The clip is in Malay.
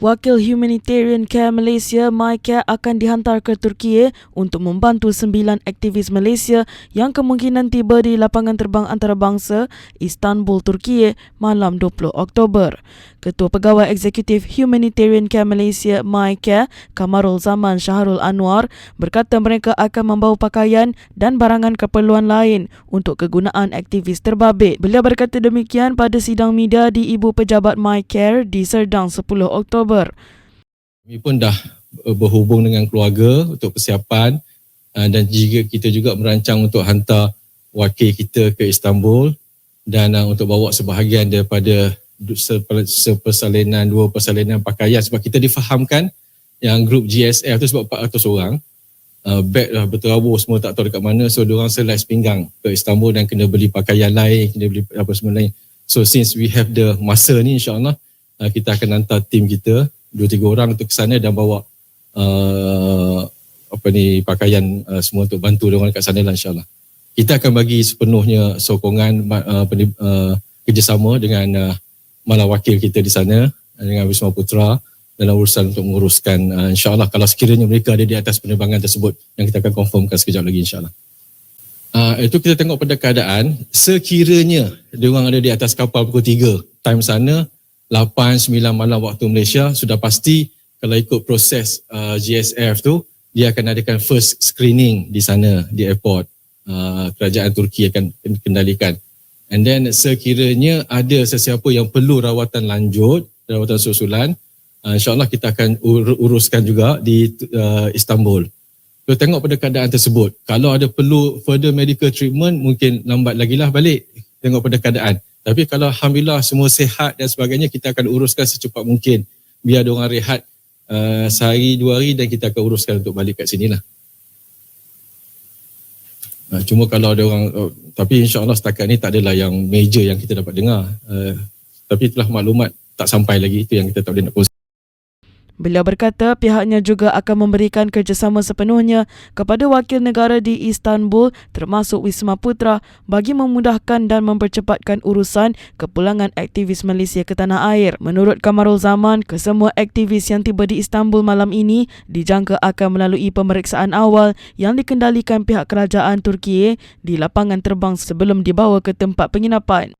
Wakil Humanitarian Care Malaysia, MyCare akan dihantar ke Turki untuk membantu sembilan aktivis Malaysia yang kemungkinan tiba di lapangan terbang antarabangsa Istanbul, Turki malam 20 Oktober. Ketua Pegawai Eksekutif Humanitarian Care Malaysia, MyCare, Kamarul Zaman Syahrul Anwar berkata mereka akan membawa pakaian dan barangan keperluan lain untuk kegunaan aktivis terbabit. Beliau berkata demikian pada sidang media di Ibu Pejabat MyCare di Serdang 10 Oktober. Kami pun dah uh, berhubung dengan keluarga untuk persiapan uh, dan jika kita juga merancang untuk hantar wakil kita ke Istanbul dan uh, untuk bawa sebahagian daripada sepersalinan, dua persalinan pakaian sebab kita difahamkan yang grup GSF tu sebab 400 orang. Uh, beg lah berterabur semua tak tahu dekat mana. So diorang selai sepinggang ke Istanbul dan kena beli pakaian lain kena beli apa semua lain. So since we have the masa ni insyaAllah uh, kita akan hantar tim kita dua tiga orang untuk ke sana dan bawa uh, apa ni pakaian uh, semua untuk bantu orang kat sana lah insyaallah. Kita akan bagi sepenuhnya sokongan uh, uh, kerjasama dengan uh, malah wakil kita di sana dengan Wisma Putra dalam urusan untuk menguruskan uh, insyaallah kalau sekiranya mereka ada di atas penerbangan tersebut yang kita akan confirmkan sekejap lagi insyaallah. Uh, itu kita tengok pada keadaan sekiranya dia orang ada di atas kapal pukul 3 time sana 8-9 malam waktu Malaysia sudah pasti kalau ikut proses uh, GSF tu dia akan adakan first screening di sana di airport. Uh, kerajaan Turki akan kendalikan. And then sekiranya ada sesiapa yang perlu rawatan lanjut rawatan susulan uh, insyaAllah kita akan ur- uruskan juga di uh, Istanbul. So tengok pada keadaan tersebut. Kalau ada perlu further medical treatment mungkin lambat lagi lah balik. Tengok pada keadaan tapi kalau Alhamdulillah semua sehat dan sebagainya, kita akan uruskan secepat mungkin. Biar dia orang rehat uh, sehari, dua hari dan kita akan uruskan untuk balik kat sini lah. Uh, cuma kalau ada orang, uh, tapi insyaAllah setakat ni tak adalah yang major yang kita dapat dengar. Uh, tapi itulah maklumat tak sampai lagi, itu yang kita tak boleh nak kongsi. Beliau berkata pihaknya juga akan memberikan kerjasama sepenuhnya kepada wakil negara di Istanbul termasuk Wisma Putra bagi memudahkan dan mempercepatkan urusan kepulangan aktivis Malaysia ke tanah air. Menurut Kamarul Zaman, kesemua aktivis yang tiba di Istanbul malam ini dijangka akan melalui pemeriksaan awal yang dikendalikan pihak kerajaan Turki di lapangan terbang sebelum dibawa ke tempat penginapan.